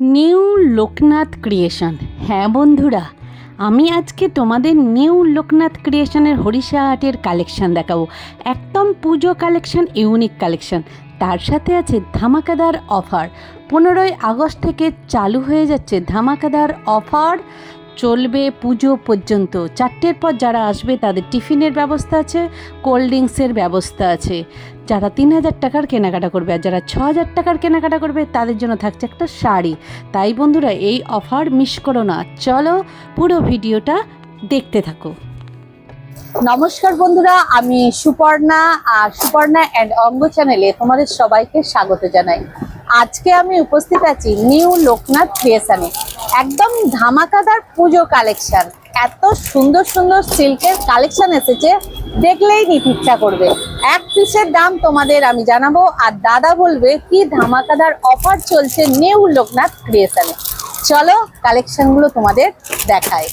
New Loknath creation. হ্যাঁ বন্ধুরা, আমি আজকে তোমাদের নিউ লোকনাথ ক্রিয়েশনের হরিষা হাটের কালেকশান দেখাবো। একদম পুজো কালেকশান, ইউনিক কালেকশান। তার সাথে আছে ধামাকাদার অফার। পনেরোই আগস্ট থেকে চালু হয়ে যাচ্ছে ধামাকাদার অফার। চলবে পুজো পর্যন্ত। চারটের পর যারা আসবে, তাদের টিফিনের ব্যবস্থা আছে, কোল্ড ড্রিঙ্কসের ব্যবস্থা আছে। যারা তিন হাজার টাকার কেনাকাটা করবে আর যারা ছ হাজার টাকার কেনাকাটা করবে, তাদের জন্য থাকছে একটা শাড়ি। তাই বন্ধুরা, এই অফার মিস করো না। চলো পুরো ভিডিওটা দেখতে থাকো। নমস্কার বন্ধুরা, আমি সুপর্ণা আর সুপর্ণা অ্যান্ড অঙ্গ চ্যানেলে তোমাদের সবাইকে স্বাগত জানাই। আজকে আমি উপস্থিত আছি নিউ লোকনাথ ক্রিয়েশনে। একদম ধামাকাদার পুজো কালেকশন। এত সুন্দর সুন্দর সিল্কের কালেকশন এসেছে, দেখলেই নিতে ইচ্ছা করবে। এক পিসের দাম তোমাদের আমি জানাব, আর দাদা বলবে, কি ধামাকাদার অফার চলছে নিউ লোকনাথ ক্রিয়েশনে চলো কালেকশনগুলো তোমাদের দেখায়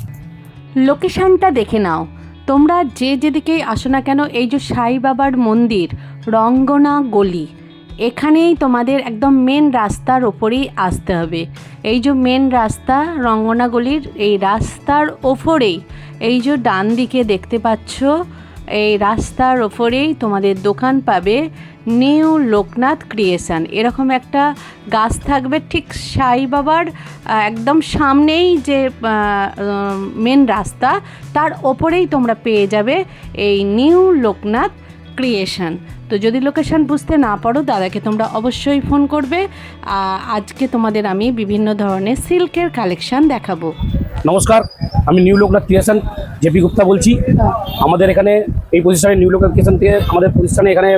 লোকেশনটা দেখে নাও। তোমরা যে যেদিকেই আসো না কেন, এই যে সাই বাবার মন্দির, রঙ্গনা গলি। এখানেই তোমাদের একদম মেন রাস্তার ওপরেই আসতে হবে। এই যে মেন রাস্তা রঙ্গনা গলির এই রাস্তার ওপরেই, এই যে ডান দিকে দেখতে পাচ্ছ, এই রাস্তার ওপরেই তোমাদের দোকান পাবে নিউ লোকনাথ ক্রিয়েশন এরকম একটা গাছ থাকবে ঠিক সাই বাবার একদম সামনেই যে মেন রাস্তা, তার ওপরেই তোমরা পেয়ে যাবে এই নিউ লোকনাথ ক্রিয়েশন তো যদি লোকেশন বুঝতে না পারো দাদাকে তোমরা অবশ্যই ফোন করবে। আজকে তোমাদের আমি বিভিন্ন ধরনের সিল্কের কালেকশন দেখাবো। নমস্কার আমি new Loknath creation JP Gupta বলছি। আমাদের এখানে এই প্রতিষ্ঠানে নিউ লোকনাথ ক্রিয়েশন থেকে আমাদের প্রতিষ্ঠানে এখানে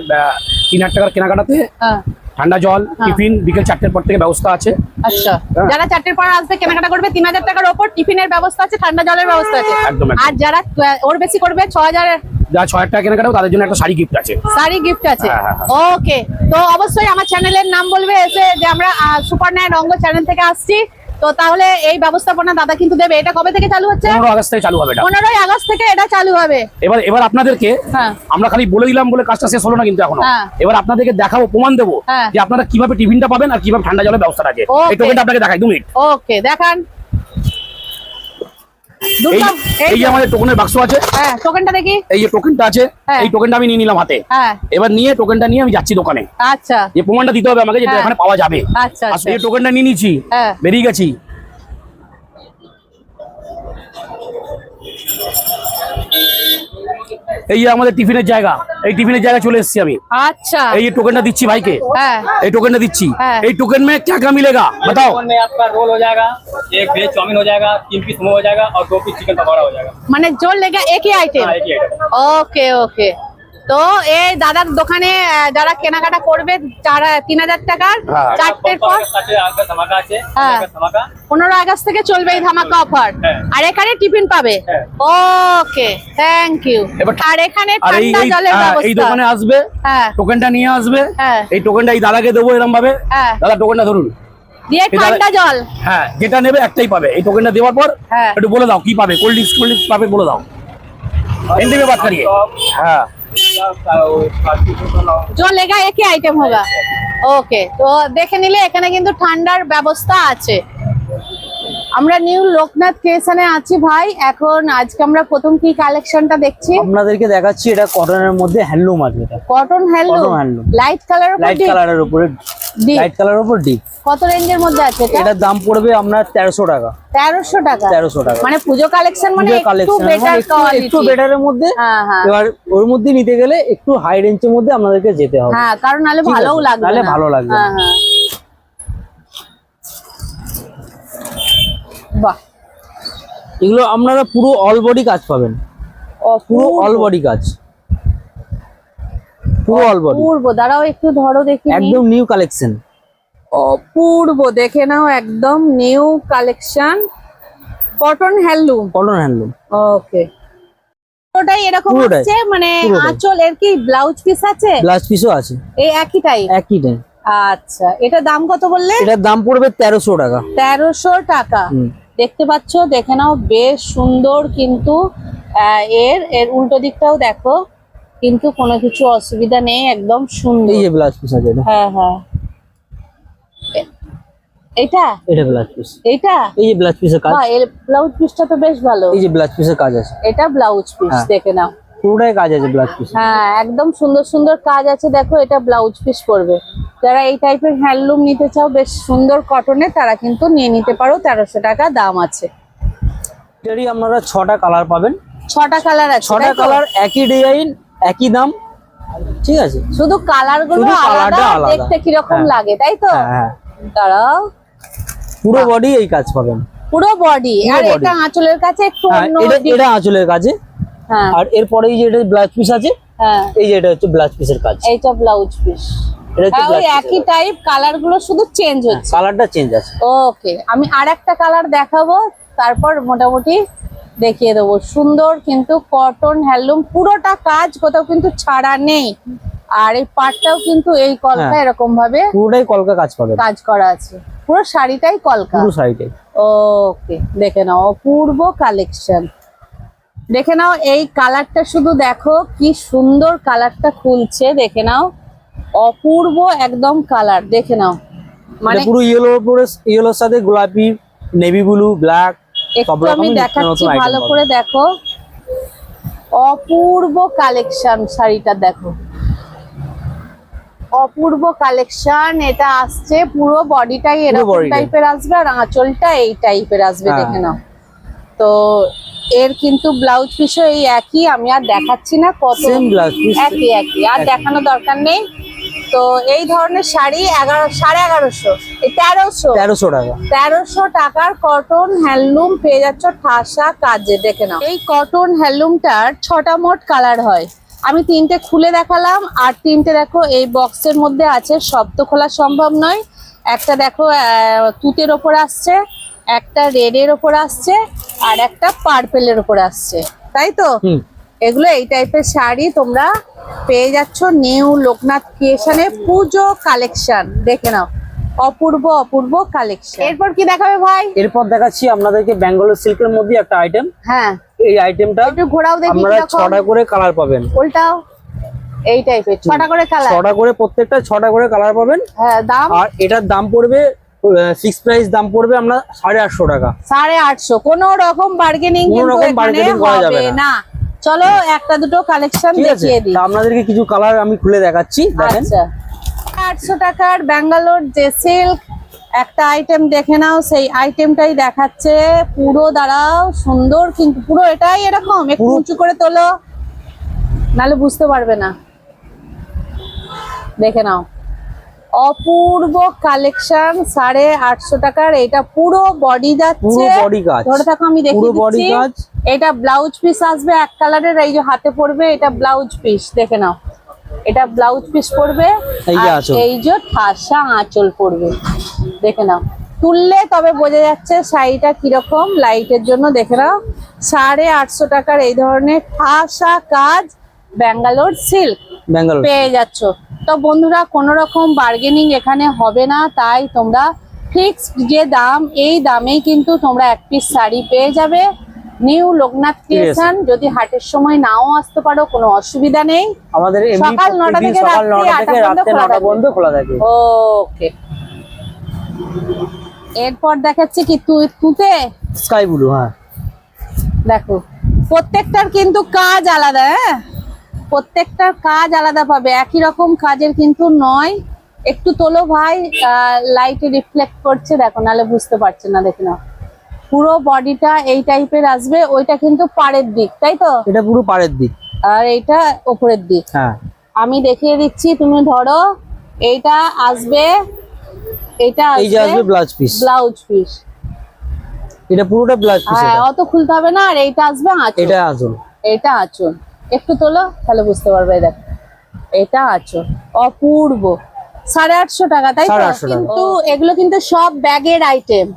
তিন হাজার টাকার কেনাকাটাতে হ্যাঁ। ঠান্ডা জল টিফিন বিকেল চারটের পর থেকে ব্যবস্থা আছে। আচ্ছা। হ্যাঁ। যারা চারটের পর আসবে কেনাকাটা করবে তিন হাজার টাকার ওপর টিফিনের ব্যবস্থা আছে ঠান্ডা জলের ব্যবস্থা আছে। আর যারা ওর বেশি করবে ছ হাজার ছয় হাজার টাকা কেনাকাটা তাদের জন্য একটা শাড়ি গিফট আছে। শাড়ি গিফট আছে? হ্যাঁ, হ্যাঁ, ওকে তো অবশ্যই আমার চ্যানেলের নাম বলবে এসে যে আমরা সুপারনায় রঙ্গ চ্যানেল থেকে আসছি। তো তাহলে এই ব্যবস্থাপনা দাদা কিন্তু দেবে। এটা কবে থেকে চালু হচ্ছে? পনেরো আগস্ট থেকে চালু হবে এটা। পনেরোই আগস্ট থেকে এটা চালু হবে। এবার এবার আপনাদেরকে হ্যাঁ। আমরা খালি বলে দিলাম বলে কাজটা শেষ হলো না কিন্তু এখনও। হ্যাঁ। এবার আপনাদেরকে দেখাবো প্রমাণ দেবো হ্যাঁ। যে আপনারা কীভাবে টিফিনটা পাবেন আর কীভাবে ঠান্ডা জলের ব্যবস্থা আছে. এই টোকেনটা আপনাকে দেখাই দু মিনিট। ওকে দেখান। এই যে আমাদের টোকেনের বাক্স আছে। হ্যাঁ টোকেনটা দেখি। এই যে টোকেনটা আছে হ্যাঁ। এই টোকেনটা আমি নিয়ে নিলাম হাতে। হ্যাঁ। এবার নিয়ে টোকেনটা নিয়ে আমি যাচ্ছি দোকানে। আচ্ছা। যে প্রমাণটা দিতে হবে আমাকে যেটা হ্যাঁ। এখানে পাওয়া যাবে। আচ্ছা আর আচ্ছা এই টোকেনটা নিয়ে নিয়েছি। হ্যাঁ। বেরিয়ে গেছি। এই যে আমাদের টিফিনের জায়গা এই টিফিনের জায়গা চলে এসেছি আমি আচ্ছা এই যে টোকেনটা দিচ্ছি ভাইকে হ্যাঁ এই টোকেনটা दिच्छी হ্যাঁ। এই टोकन में क्या क्या मिलेगा बताओ चिकन में आपका रोल हो जाएगा एक वेज चाउमीन हो जाएगा तीन पीस मोमो हो जाएगा और दो पीस चिकन पकौड़ा हो जाएगा মানে জোর লেগে একই আইটেম हाँ, एक ही आइटम ওকে ওকে তো এই দাদার দোকানে যারা কেনাকাটা করবে তিন হাজার টাকার হ্যাঁ। চারটের পর হ্যাঁ। পনেরো আগস্ট থেকে চলবে এই ধামাকা অফার। আর এখানে টিফিন পাবে? ওকে থ্যাংক ইউ আর এখানে ঠান্ডা জলের হ্যাঁ, এই দোকানে আসবে টোকেনটা নিয়ে আসবে হ্যাঁ। এই টোকেনটা এই দাদাকে দেবো এরকম ভাবে। দাদা টোকেনটা ধরুন। দিয়ে জল। হ্যাঁ যেটা নেবে একটাই পাবে। এই টোকেনটা দেওয়ার পর একটু বলে দাও কি পাবে? কোল্ড ড্রিঙ্কস কোল্ড ড্রিঙ্কস পাবে বলে দাও। বাদ করিয়ে হ্যাঁ। जो लेगा एक ही आइटम होगा ওকে তো দেখে নিলে এখানে কিন্তু ঠান্ডার ব্যবস্থা আছে আমরা নিউ লোকনাথ ক্রিয়েশনে আছি ভাই। এখন আজকে আমরা প্রথম কি কালেকশনটা দেখছি? আপনাদেরকে দেখাচ্ছি এটা কটনের মধ্যে হ্যান্ডলুম আছে এটা। Cotton handloom. লাইট কালার উপর লাইট? কালারের উপরে লাইট কালারের উপর ডিপ কত রেঞ্জের মধ্যে আছে এটা? এটার দাম পড়বে আপনার তেরোশো টাকা। তেরোশো টাকা। তেরোশো টাকা। মানে পুজো কালেকশন মানে একটু বেটার একটু কোয়ালিটি বেটারের মধ্যে। হ্যাঁ হ্যাঁ। এবার ওর মধ্যে নিতে গেলে একটু হাই রেঞ্জের মধ্যে আপনাদেরকে যেতে হবে। হ্যাঁ কারণ ঠিক ভালোও লাগবে নাহলে না। ভালো লাগবে হ্যাঁ। বাহ। এগুলো আপনারা পুরো অল বডি কাজ পাবেন। পুরো অল বডি কাজ। পুরো অল বডি অপূর্ব। দাঁড়াও একটু ধরো দেখি একদম নিউ কালেকশন অপূর্ব। দেখে নাও একদম new collection cotton handloom cotton handloom okay পুরোটাই এরকম আছে? মানে। আঁচল এর কি ব্লাউজ পিস আছে? ব্লাউজ পিসও আছে। এই একই টাইপ একই টাইম আচ্ছা। এটা দাম কত বললে? এটার দাম পড়বে তেরোশো টাকা। তেরোশো টাকা। দেখতে পাচ্ছ দেখে নাও বেশ সুন্দর কিন্তু এর এর উল্টো দিকটাও দেখো কিন্তু কোনো কিছু অসুবিধা নেই একদম সুন্দর। এই যে ব্লাউজ পিস আছে হ্যাঁ হ্যাঁ। এটা এটা ব্লাউজ পিস। এটা এই যে ব্লাউজ পিসের কাজ। হ্যাঁ এই ব্লাউজ পিসটা তো বেশ ভালো। এই যে ব্লাউজ পিসের কাজ আছে। এটা ব্লাউজ পিস হ্যাঁ। দেখে নাও। পুরোটাই কাজ আছে ব্লাউজ পিস হ্যাঁ একদম সুন্দর সুন্দর কাজ আছে। দেখো এটা ব্লাউজ পিস পড়বে যারা এই টাইপের হ্যান্ডলুম নিতে চাও বেশ সুন্দর কটনে তারা কিন্তু নিয়ে নিতে পারো। তেরোশো টাকা দাম আছে। এটারই আপনারা ছটা কালার পাবেন। ছটা কালার আছে ছটা কালার একই ডিজাইন একই দাম। ঠিক আছে? শুধু কালারগুলো আলাদা দেখতে কীরকম হ্যাঁ। লাগে তাই তো? হ্যাঁ হ্যাঁ। দাঁড়াও। পুরো বডি এই কাজ পাবেন। পুরো বডি আর এটা আঁচলের কাছে একটু অন্য এটা আঁচলের কাজে। হ্যাঁ। আর এরপরেই যে এটা ব্লাউজ পিস আছে হ্যাঁ। এই যে এটা হচ্ছে ব্লাউজ পিসের কাজ। এইটা ব্লাউজ পিস হ্যাঁ ওই একই টাইপ কালারগুলো শুধু চেঞ্জ হচ্ছে। কালারটা চেঞ্জ আছে। ওকে আমি আর একটা কালার দেখাবো তারপর মোটামুটি দেখিয়ে দেবো। সুন্দর কিন্তু কটন হ্যান্ডলুম পুরোটা কাজ কোথাও কিন্তু ছাড়া নেই। আর এই পাটটাও কিন্তু এই কলকা। এরকম ভাবে পুরোটাই কলকা কাজ পাবেন কাজ করা আছে। পুরো শাড়িটাই কলকা? পুরো শাড়িটাই। ওকে দেখে নাও। অপূর্ব কালেকশন দেখে নাও এই কালারটা শুধু দেখো কি সুন্দর কালারটা খুলছে দেখে নাও। অপূর্ব একদম কালার দেখে নাও। মানে পুরো ইয়েলো পুরো ইয়েলোর সাথে গোলাপি নেভি ব্লু ব্ল্যাক একটু আমি দেখাচ্ছি ভালো করে দেখো। অপূর্ব কালেকশন শাড়িটা দেখো। অপূর্ব কালেকশন এটা আসছে পুরো বডিটাই এরকম টাইপের আসবে আর আঁচলটা এই টাইপের আসবে হ্যাঁ। দেখে নাও। তো এর কিন্তু ব্লাউজ পিসও এই একই আমি আর দেখাচ্ছি না কত একই একই আর দেখানো দরকার নেই। তো এই ধরনের শাড়ি এগারো সাড়ে এগারোশো তেরোশো। তেরোশো টাকা। তেরোশো টাকার কটন হ্যান্ডলুম পেয়ে যাচ্ছ ঠাসা কাজে দেখে নাও। এই কটন হ্যান্ডলুমটার ছটা মোট কালার হয়। আমি তিনটে খুলে দেখালাম আর তিনটে দেখো এই বক্সের মধ্যে আছে সব তো খোলা সম্ভব নয়। একটা দেখো তুতের ওপর আসছে একটা রেডের ওপর আসছে আর একটা পার্পেলের ওপর আসছে। তাই তো? এগুলো এই টাইপের শাড়ি তোমরা পেয়ে যাচ্ছ নিউ লোকনাথ ক্রিয়েশনে পুজো কালেকশন দেখে নাও। অপূর্ব অপূর্ব কালেকশন এরপর কি দেখাবে ভাই? এরপর দেখাচ্ছি আপনাদেরকে ব্যাঙ্গালোর সিল্কের মধ্যে একটা আইটেম হ্যাঁ। এই আইটেমটা একটু ঘোরাও দেখি আপনারা। ছটা করে কালার পাবেন। উল্টাও। এই টাইপের ছটা করে কালার ছটা করে প্রত্যেকটা ছটা করে কালার পাবেন। হ্যাঁ দাম? আর এটার দাম পড়বে ফিক্স প্রাইস দাম পড়বে আমরা সাড়ে আটশো টাকা। সাড়ে আটশো। কোনো রকম বার্গেনিং হবে না। না। চলো একটা দুটো কালেকশন দেখিয়ে দিই। আপনাদেরকে কিছু কালার আমি খুলে দেখাচ্ছি দেখেন। আচ্ছা। আটশো টাকার ব্যাঙ্গালোর যে সিল্ক একটা আইটেম দেখে নাও সেই আইটেমটাই দেখাচ্ছে। পুরো দাঁড়াও সুন্দর কিন্তু পুরো এটাই এরকম একটু উঁচু করে তোলো। নাহলে বুঝতে পারবে না। দেখে নাও। অপূর্ব কালেকশন সাড়ে আটশো টাকার। এটা পুরো বডি যাচ্ছে। ধরে থাকো আমি দিচ্ছি। এটা ব্লাউজ পিস আসবে এক কালারের এই যে হাতে পড়বে এটা ব্লাউজ পিস দেখে নাও। এটা ব্লাউজ পিস পড়বে। এই যে আর এই যে ঠাসা আঁচল পড়বে। দেখে নাও। তুললে তবে বোঝা যাচ্ছে শাড়িটা কীরকম। লাইটের জন্য দেখে নাও। সাড়ে আটশো টাকার এই ধরনের ঠাসা কাজ। ব্যাঙ্গালোর সিল্ক ব্যাঙ্গালোর পেয়ে যাচ্ছ। তো বন্ধুরা কোনো রকম বার্গেনিং এখানে হবে না তাই তোমরা ফিক্সড যে দাম এই দামেই কিন্তু তোমরা এক পিস শাড়ি পেয়ে যাবে। নিউ লোকনাথ ক্রিয়েশন যদি হাটের সময় নাও আসতে পারো কোনো অসুবিধা নেই। আমাদের সকাল নটা থেকে সকাল রাত্রি নটা। পর্যন্ত খোলা থাকে। ওকে। এরপর দেখাচ্ছি কি তুই তুতে? স্কাই ব্লু হ্যাঁ। দেখো প্রত্যেকটার কিন্তু কাজ আলাদা হ্যাঁ? প্রত্যেকটার কাজ আলাদা পাবে। একই রকম কাজের কিন্তু নয়। একটু তোলো ভাই লাইটে রিফ্লেক্ট করছে দেখো নালে বুঝতে পারছে না দেখে নাও। পুরো বডিটা এই টাইপের আসবে ওইটা কিন্তু পাড়ের দিক তাই তো? এটা পুরো পাড়ের দিক। আর এইটা ওপরের দিক। হ্যাঁ। আমি দেখিয়ে দিচ্ছি তুমি ধরো এইটা আসবে এটা এই যে আসবে ব্লাউজ পিস ব্লাউজ পিস এটা পুরোটা ব্লাউজ পিস হ্যাঁ অত খুলতে হবে না আর এইটা আসবে আঁচল। এটা আসল এটা আঁচল। একটু তোলো তাহলে বুঝতে পারবে দেখো। এটা আছো অপূর্ব। সাড়ে আটশো টাকা তাই তো? কিন্তু এগুলো কিন্তু সব ব্যাগের আইটেম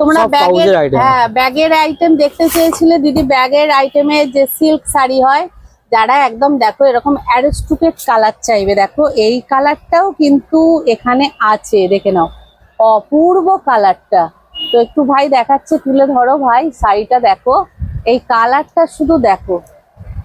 তোমরা ব্যাগের। হ্যাঁ ব্যাগের আইটেম দেখতে চেয়েছিলে? দিদি ব্যাগের আইটেমে যে সিল্ক শাড়ি হয় যারা একদম দেখো এরকম অ্যারিস্টুকেট কালার চাইবে দেখো এই কালারটাও কিন্তু এখানে আছে দেখে নাও। অপূর্ব কালারটা তো একটু ভাই দেখাচ্ছে তুলে ধরো ভাই শাড়িটা দেখো। এই কালারটা শুধু দেখো।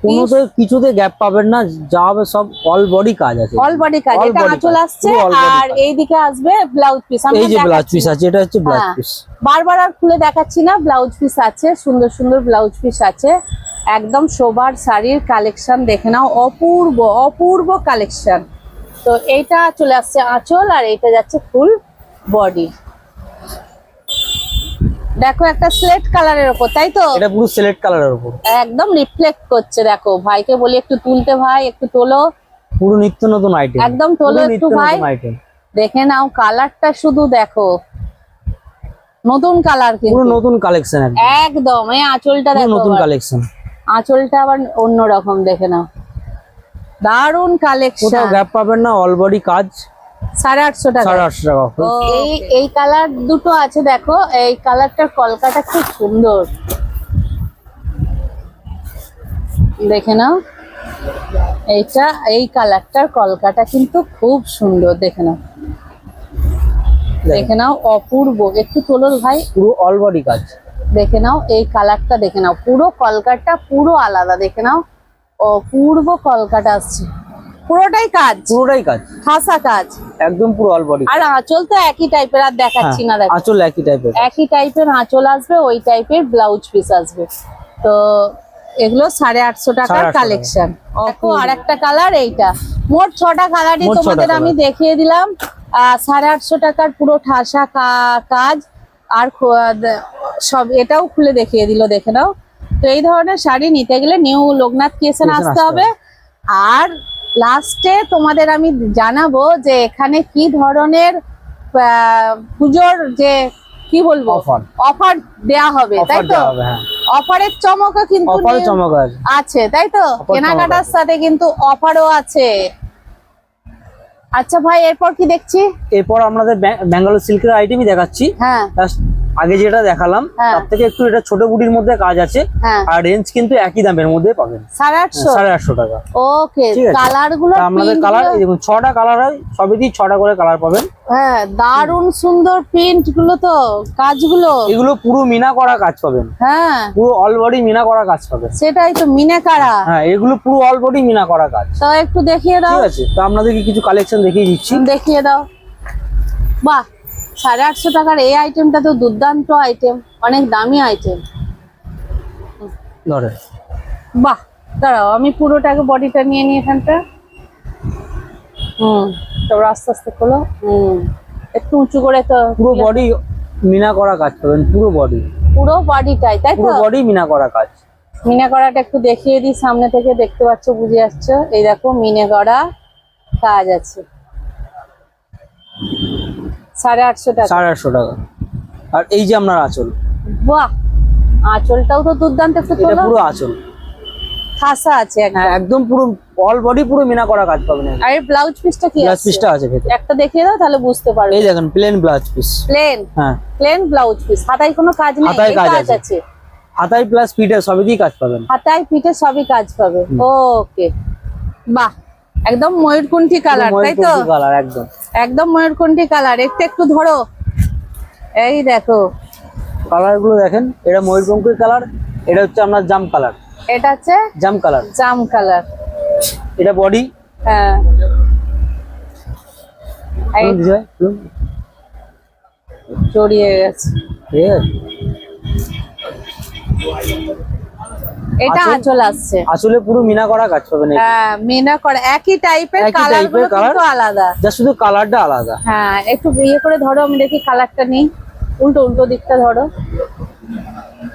কোনোতে কিছুতে গ্যাপ পাবেন না যা হবে সব অল বডি কাজ আছে। অল বডি কাজ এটা আঁচল আসছে আর। এইদিকে আসবে ব্লাউজ পিস এই যে ব্লাউজ পিস আছে এটা হচ্ছে ব্লাউজ হ্যাঁ। পিস বারবার আর খুলে দেখাচ্ছি না ব্লাউজ পিস আছে সুন্দর সুন্দর ব্লাউজ পিস আছে। একদম শোবার শাড়ির কালেকশন দেখে নাও অপূর্ব অপূর্ব কালেকশন তো এইটা চলে আসছে আঁচল আর এইটা যাচ্ছে ফুল বডি দেখো একটা স্লেট কালারের ওপর তাই তো? এটা পুরো সিলেক্ট কালারের উপর। একদম রিফ্লেক্ট করছে দেখো। ভাইকে বলি একটু তুলতে ভাই একটু তোলো। পুরো নিত্য নতুন আইটেম একদম তোলো একটু ভাই। দেখে নাও কালারটা শুধু দেখো। নতুন কালার পুরো নতুন কালেকশন একদম। এই আঁচলটা দেখো নতুন কালেকশন আঁচলটা আবার অন্য রকম দেখে নাও। দারুণ কালেকশন কোথাও গ্যাপ পাবেন না অল বডি কাজ। সাড়ে আটশো টাকা। সাড়ে আটশো টাকা এই এই কালার দুটো আছে দেখো। এই কালারটার কলকাটা খুব সুন্দর। দেখে নাও। এইটা এই কালারটার কলকাটা কিন্তু খুব সুন্দর দেখে নাও। দেখে নাও অপূর্ব। একটু তোলো ভাই। পুরো অল বডি কাজ। দেখে নাও এই কালারটা দেখে নাও। পুরো কলকাটা পুরো আলাদা দেখে নাও। অপূর্ব কলকাটা আসছে। পুরোটাই কাজ। পুরোটাই কাজ। খাসা কাজ। একদম পুরো অল বডি আর আঁচল তো একই টাইপের আর দেখাচ্ছি না দেখো। আঁচল একই টাইপের একই টাইপের আঁচল আসবে ওই টাইপের ব্লাউজ পিস আসবে। তো এগুলো সাড়ে আটশো টাকার কালেকশন দেখো আর একটা কালার এইটা। মোট ছটা কালারই তোমাদের আমি দেখিয়ে দিলাম। সাড়ে আটশো টাকার পুরো ঠাসা কাজ। আর সব এটাও খুলে দেখিয়ে দিল দেখে নাও। তো এই ধরনের শাড়ি নিতে গেলে নিউ লোকনাথ কিয়েশন আসতে হবে। আর লাস্টে তোমাদের আমি জানাব যে এখানে কি ধরনের পুজোর যে কি বলব? অফার দেয়া হবে তাই তো? হবে হ্যাঁ। অফারের চমকও কিন্তু আছে। তাই তো? কেনাকাটার সাথে কিন্তু অফারও আছে। আচ্ছা ভাই এরপর কি দেখছি? এরপর আপনাদের ব্যাঙ্গালোর সিল্কের আইটেমই দেখাচ্ছি। হ্যাঁ। আগে যেটা দেখালাম হ্যাঁ। তার থেকে একটু এটা ছোট গুটির মধ্যে কাজ আছে হ্যাঁ। আর রেঞ্জ কিন্তু একই দামের মধ্যে পাবেন। সাড়ে আটশো? সাড়ে আটশো টাকা। ওকে কালারগুলো তা আপনাদের কালার এই দেখুন ছটা কালার হয় সবেতেই ছটা করে কালার পাবেন। হ্যাঁ দারুণ সুন্দর প্রিন্টগুলো তো কাজগুলো। এগুলো পুরো মিনা করা কাজ পাবেন। হ্যাঁ। পুরো অল বডি মিনা করা কাজ পাবেন। সেটাই তো মিনাকারা হ্যাঁ এগুলো পুরো অল বডি মিনা করা কাজ। তো একটু দেখিয়ে দাও। ঠিক আছে? তো আপনাদেরকে কিছু কালেকশন দেখিয়ে দিচ্ছি। দেখিয়ে দাও। বাহ সাড়ে আটশো টাকার এই আইটেমটা তো দুর্দান্ত আইটেম অনেক দামি আইটেম ধরে বাহ দাঁড়াও আমি পুরোটাকে বডিটা নিয়ে নিই এখানটা। হুম তারপর আস্তে আস্তে খোলো। হুম একটু উঁচু করে তো পুরো বডি মিনা করা কাজ পাবেন পুরো বডি পুরো বডিটাই তাই তো? পুরো বডি মিনা করা কাজ। মিনে করাটা একটু দেখিয়ে দিই সামনে থেকে দেখতে পাচ্ছ বুঝে যাচ্ছ এই দেখো মিনে করা কাজ আছে। সাড়ে আটশো টাকা। সাড়ে আটশো টাকা। আর এই যে আপনার আঁচল বাহ! আঁচলটাও তো দুর্দান্ত এটা পুরো আঁচল। খাসা আছে একদম। হ্যাঁ পুরো অল বডি পুরো মিনা করা কাজ পাবেন আর এই ব্লাউজ পিসটা কি ব্লাউজ আছে? পিসটা আছে ভেতরে। একটা দেখিয়ে দাও তাহলে বুঝতে পারবে। এই দেখেন প্লেন ব্লাউজ পিস প্লেন হ্যাঁ। প্লেন ব্লাউজ পিস হাতায় কোনো কাজ নেই হাতায় কাজ আছে। হাতাই প্লাস পিঠে সবেতেই কাজ পাবেন। হাতায় পিঠে সবই কাজ পাবে। ওকে বাহ! একদম ময়ূরকুণ্ঠী কালার তাই তো? কালার একদম। একদম ময়ূরকুণ্ঠী কালার একটু একটু ধরো। এই দেখো। কালারগুলো দেখেন এটা ময়ূরপঙ্খের কালার এটা হচ্ছে আপনার জাম কালার এটা হচ্ছে জাম কালার জাম কালার এটা বডি হ্যাঁ। এই জড়িয়ে গেছে। ঠিক আছে। এটা আঁচল? আঁচল আসছে। আসলে পুরো মিনা করা কাজ পাবেন হ্যাঁ মিনা করা একই টাইপের কালারগুলো কিন্তু আলাদা। যা শুধু কালারটা আলাদা। হ্যাঁ একটু ইয়ে করে ধরো আমি দেখি কালারটা নেই। উল্টো উল্টো দিকটা ধরো।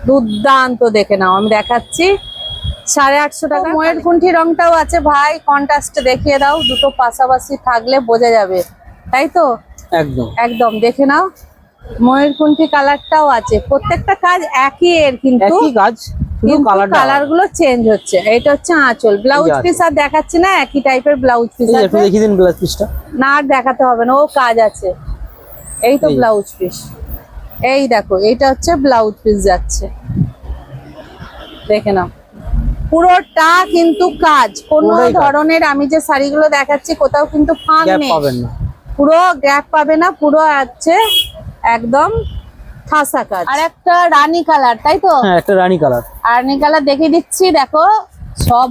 দুর্দান্ত দেখে নাও আমি দেখাচ্ছি। সাড়ে আটশো টাকা। ময়ূরকুণ্ঠী রংটাও আছে ভাই কন্ট্রাস্ট দেখিয়ে দাও দুটো পাশাপাশি থাকলে বোঝা যাবে। তাই তো? একদম। একদম দেখে নাও। ময়ূরকুণ্ঠী কালারটাও আছে। প্রত্যেকটা কাজ একই এর কিন্তু। একই কাজ। কালারগুলো চেঞ্জ হচ্ছে। এটা হচ্ছে আঁচল। ব্লাউজ পিস আর দেখাচ্ছি না একই টাইপের ব্লাউজ পিস একটু দেখিয়ে দিন ব্লাউজ পিসটা না আর দেখাতে হবে না ও কাজ আছে। এই তো ব্লাউজ পিস এই দেখো এইটা হচ্ছে ব্লাউজ পিস যাচ্ছে। দেখে নাও। পুরোটা কিন্তু কাজ। কোনো ধরনের আমি যে শাড়িগুলো দেখাচ্ছি কোথাও কিন্তু ফাঁক নেই। পুরো গ্যাপ পাবে না পুরো আছে একদম কাজ। আর একটা রানী কালার তাই তো? হ্যাঁ একটা রানী কালার। রানী কালার দেখিয়ে দিচ্ছি দেখো সব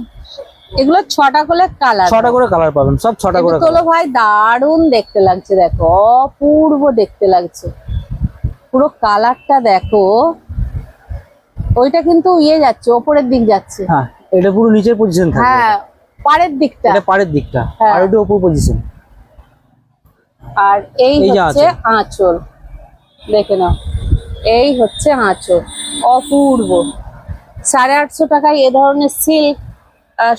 এগুলো ছটা করে কালার। ছটা করে কালার পাবেন সব ছটা করে তোলো ভাই দারুণ দেখতে লাগছে দেখো অপূর্ব দেখতে লাগছে। পুরো কালারটা দেখো ওইটা কিন্তু ইয়ে যাচ্ছে ওপরের দিক যাচ্ছে। হ্যাঁ এটা পুরো নিচের পজিশন থাকবে। হ্যাঁ পাড়ের দিকটা। এটা পাড়ের দিকটা হ্যাঁ। আর এটা উপর পজিশন আর এই হচ্ছে আঁচল। দেখে নাও। এই হচ্ছে আঁচল। অপূর্ব। সাড়ে আটশো টাকায় এ ধরনের সিল্ক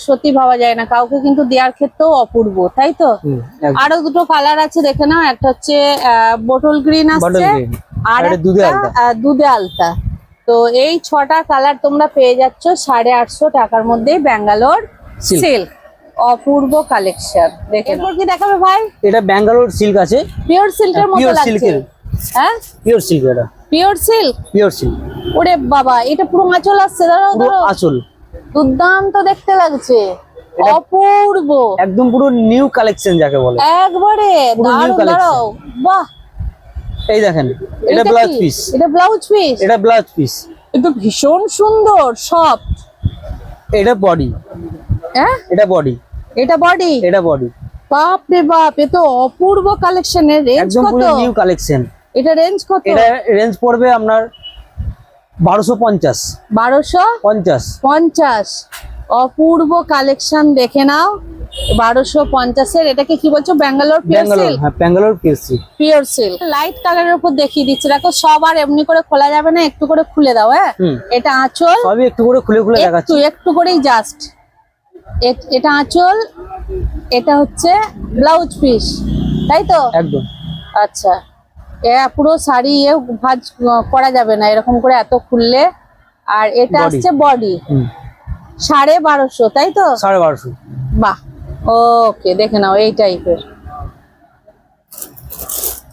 সত্যি ভাবা যায় না। কাউকে কিন্তু দেওয়ার ক্ষেত্রেও অপূর্ব তাই তো? আরও দুটো কালার আছে দেখে নাও। একটা হচ্ছে বোটল গ্রিন আসছে আর দুধে আলতা। তো এই ছটা কালার তোমরা পেয়ে যাচ্ছ সাড়ে আটশো টাকার মধ্যে ব্যাঙ্গালোর সিল্ক অপূর্ব কালেকশন দেখে এরপর কি দেখাবে ভাই? এটা ব্যাঙ্গালোর সিল্ক আছে। পিওর সিল্কের মতো Pure লাগছে। হ্যাঁ? পিওর সিল্ক এটা। পিওর সিল্ক পিওর সিল্ক ওরে বাবা এটা পুরো আঁচল আসছে পুরো ধরো আঁচল। দুর্দান্ত দেখতে লাগছে। অপূর্ব। একদম পুরো নিউ কালেকশন যাকে বলে। একবারে। দাঁড়াও। বাহ। এই দেখেন এটা ব্লাউজ? পিস এটা ব্লাউজ পিস এটা ব্লাউজ পিস এটা ভীষণ সুন্দর সফট এটা বডি হ্যাঁ? এটা বডি এটা বডি এটা বডি বাপ রে বাপ এ তো অপূর্ব কালেকশনের রেঞ্জ একদম পুরো নিউ কালেকশন এটা রেঞ্জ কত? এটা রেঞ্জ পড়বে আপনার বারোশো পঞ্চাশ। বারোশো পঞ্চাশ। পঞ্চাশ। অপূর্ব কালেকশন দেখে নাও। বারোশো পঞ্চাশের এটাকে কি বলছো? ব্যাঙ্গালোর পিওর সিল্ক হ্যাঁ Bangalore PSC pure silk light কালারের উপর দেখিয়ে দিচ্ছি। দেখো সব আর এমনি করে খোলা যাবে না একটু করে খুলে দাও হ্যাঁ? এটা আঁচল। সবই একটু করে খুলে খুলে একটু দেখাচ্ছি। একটু করেই জাস্ট এটা আঁচল এটা হচ্ছে ব্লাউজ পিস তাই তো? একদম। আচ্ছা। পুরো শাড়ি এ ভাজ করা যাবে না এরকম করে এত খুললে। আর এটা। আসছে বডি সাড়ে বারোশো তাই তো? সাড়ে বারোশো। বাহ। ওকে দেখে নাও এই টাইপের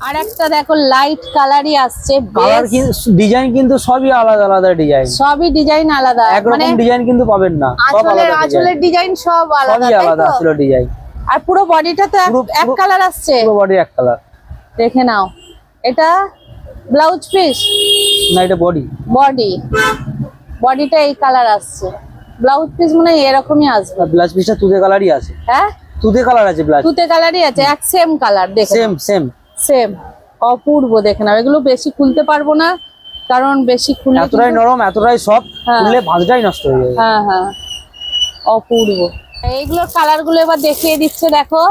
আর একটা দেখো লাইট কালারই আসছে কালার ডিজাইন কিন্তু সবই আলাদা আলাদা ডিজাইন সবই ডিজাইন আলাদা মানে একরকম ডিজাইন কিন্তু পাবেন না সব আঁচলের আঁচলের ডিজাইন সব আলাদা আলাদা ডিজাইন আর পুরো বডিটা তো এক- এক কালার আসছে। পুরো বডি এক কালার দেখে নাও। এটা ব্লাউজ পিস? না এটা বডি বডি বডিটা এই কালার আসছে। ব্লাউজ পিস মানে এরকমই আসবে। ব্লাউজ পিসটা তুতে কালারই আছে। হ্যাঁ? তুতে কালার আছে ব্লাউজ। তুতে কালারই আছে এক সেম কালার দেখে সেম সেম সেম অপূর্ব দেখে নাও এগুলো বেশি খুলতে পারব না কারণ বেশি খুলে এতটাই নরম এতটাই সব হ্যাঁ। খুললে ভাঁজটাই নষ্ট হয়ে যাবে। হ্যাঁ হ্যাঁ। অপূর্ব। এইগুলোর কালারগুলো এবার দেখিয়ে দিচ্ছে দেখো।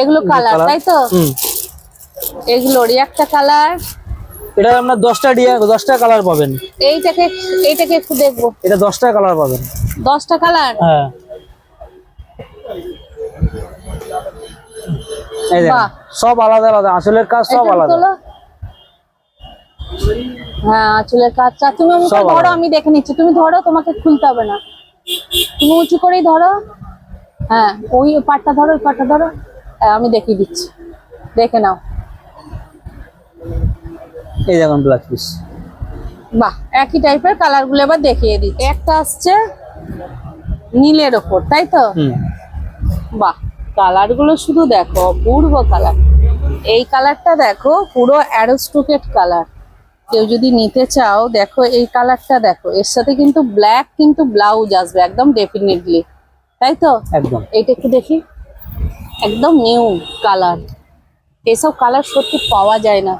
এগুলো কালার তাই তো? হুম এগুলোরই একটা কালার। এটা আপনার দশটা ডিয়া দশটা কালার পাবেন। এইটাকে এইটাকে একটু দেখব। এটা দশটা কালার পাবেন। দশটা কালার? হ্যাঁ। এই দেখেন, সব আলাদা আলাদা আসলের কাজ সব আলাদা। হ্যাঁ আঁচলের কাজটা তুমি সব ধরো আমি দেখে নিচ্ছি। তুমি ধরো তোমাকে খুলতে হবে না। তুমি উঁচু করেই ধরো। হ্যাঁ ওই পাটটা ধরো ওই পাটটা ধরো। হ্যাঁ, আমি দেখিয়ে দিচ্ছি। দেখে নাও। এই দেখুন ব্লাউজ পিস বাহ একই টাইপের কালারগুলো এবার দেখিয়ে দিচ্ছি। একটা আসছে নীলের ওপর তাই তো? বাহ কালারগুলো শুধু দেখো অপূর্ব কালার এই কালারটা দেখো পুরো অ্যারোস্টুকেট কালার কেউ যদি নিতে চাও দেখো এই কালারটা দেখো। এর সাথে কিন্তু ব্ল্যাক কিন্তু ব্লাউজ আসবে একদম ডেফিনেটলি তাই তো? একদম। এইটা একটু দেখি। একদম নিউ কালার এসব কালার সত্যি পাওয়া যায় না।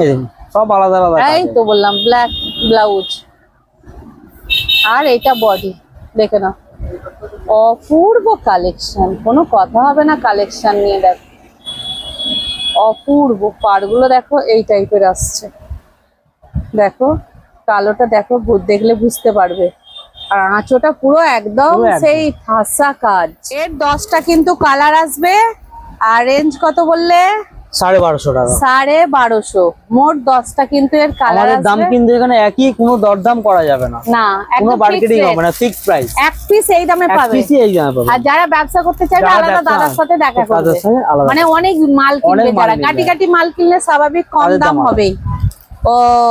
এই দেখুন। সব আলাদা আলাদা এই তো বললাম ব্ল্যাক ব্লাউজ আর এটা বডি দেখে নাও। অপূর্ব কালেকশন কোনো কথা হবে না কালেকশন নিয়ে দেখো। অপূর্ব পাড়গুলো দেখো এই টাইপের আসছে। দেখো কালোটা দেখো দেখলে বুঝতে পারবে। আর আঁচোটা পুরো একদম পুরো একদম। সেই ঠাসা কাজ। এর দশটা কিন্তু কালার আসবে। আর রেঞ্জ কত বললে? সাড়ে বারোশো টাকা। সাড়ে বারোশো। মোট দশটা কিন্তু এর কালার দাম কিন্তু এখানে একই কোনো দরদাম করা যাবে না। না কোনো মার্কেটিং হবে না ফিক্সড প্রাইস এক পিস এই দামে এক পাবে। পিসই এই দামে পাবে। আর যারা ব্যবসা করতে চায় আলাদা দাদার সাথে দেখা করবে। মানে অনেক মাল কিনবে অনেক যারা। কাটি কাটি মাল কিনলে স্বাভাবিক কম দাম হবে হবেই।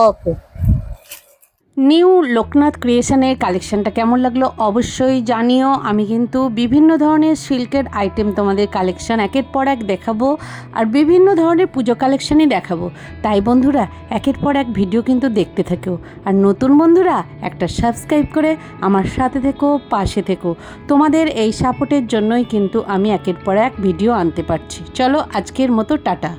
ওকে। নিউ লোকনাথ ক্রিয়েশনের কালেকশনটা কেমন লাগল অবশ্যই জানিও। আমি কিন্তু বিভিন্ন ধরনের সিল্কের আইটেম তোমাদের কালেকশন একের পর এক দেখাবো আর বিভিন্ন ধরনের পুজো কালেকশনই দেখাবো। তাই বন্ধুরা, একের পর এক ভিডিও কিন্তু দেখতে থেকো। আর নতুন বন্ধুরা, একটা সাবস্ক্রাইব করে আমার সাথে থেকো, পাশে থেকো। তোমাদের এই সাপোর্টের জন্যই কিন্তু আমি একের পর এক ভিডিও আনতে পারছি। চলো আজকের মতো, টাটা।